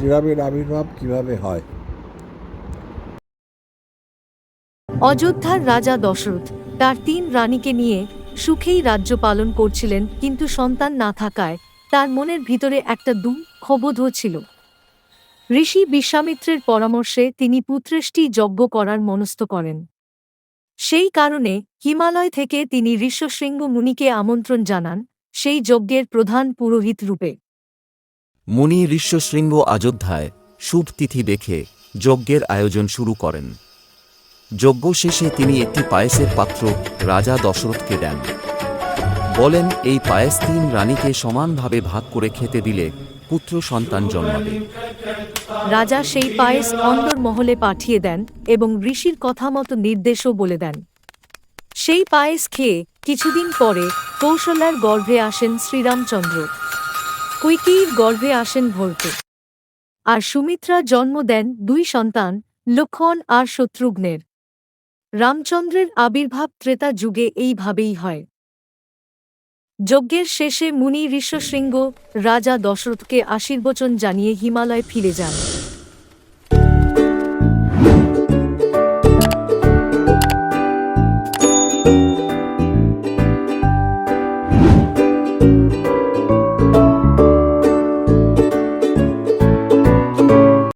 শ্রীরামের আবির্ভাব কীভাবে হয়? অযোধ্যার রাজা দশরথ তার তিন রানীকে নিয়ে সুখেই রাজ্য পালন করছিলেন, কিন্তু সন্তান না থাকায় তার মনের ভিতরে একটা দুঃখবোধ ছিল। ঋষি বিশ্বামিত্রের পরামর্শে তিনি পুত্রেষ্টি যজ্ঞ করার মনস্থ করেন। সেই কারণে হিমালয় থেকে তিনি ঋষ্যশৃঙ্গ মুনিকে আমন্ত্রণ জানান, সেই যজ্ঞের প্রধান পুরোহিত রূপে। মুনি ঋষ্যশৃঙ্গ অযোধ্যায় শুভ তিথি দেখে যজ্ঞের আয়োজন শুরু করেন। যজ্ঞ শেষে তিনি একটি পায়েসের পাত্র রাজা দশরথকে দেন। বলেন, এই পায়েস তিন রানীকে সমানভাবে ভাগ করে খেতে দিলে পুত্র সন্তান জন্মাবে। রাজা সেই পায়েস অন্দর মহলে পাঠিয়ে দেন এবং ঋষির কথা মতো নির্দেশও বলে দেন। সেই পায়েস খেয়ে কিছুদিন পরে কৌশলার গর্ভে আসেন শ্রীরামচন্দ্র। কৈকেয়ীর গর্ভে আসেন ভরত। আর সুমিত্রা জন্ম দেন দুই সন্তান, লক্ষণ আর শত্রুঘ্নের। রামচন্দ্রের আবির্ভাব ত্রেতা যুগে এইভাবেই হয়। যজ্ঞের শেষে মুনি ঋষ্যশৃঙ্গ রাজা দশরথকে আশীর্বচন জানিয়ে হিমালয় ফিরে যান।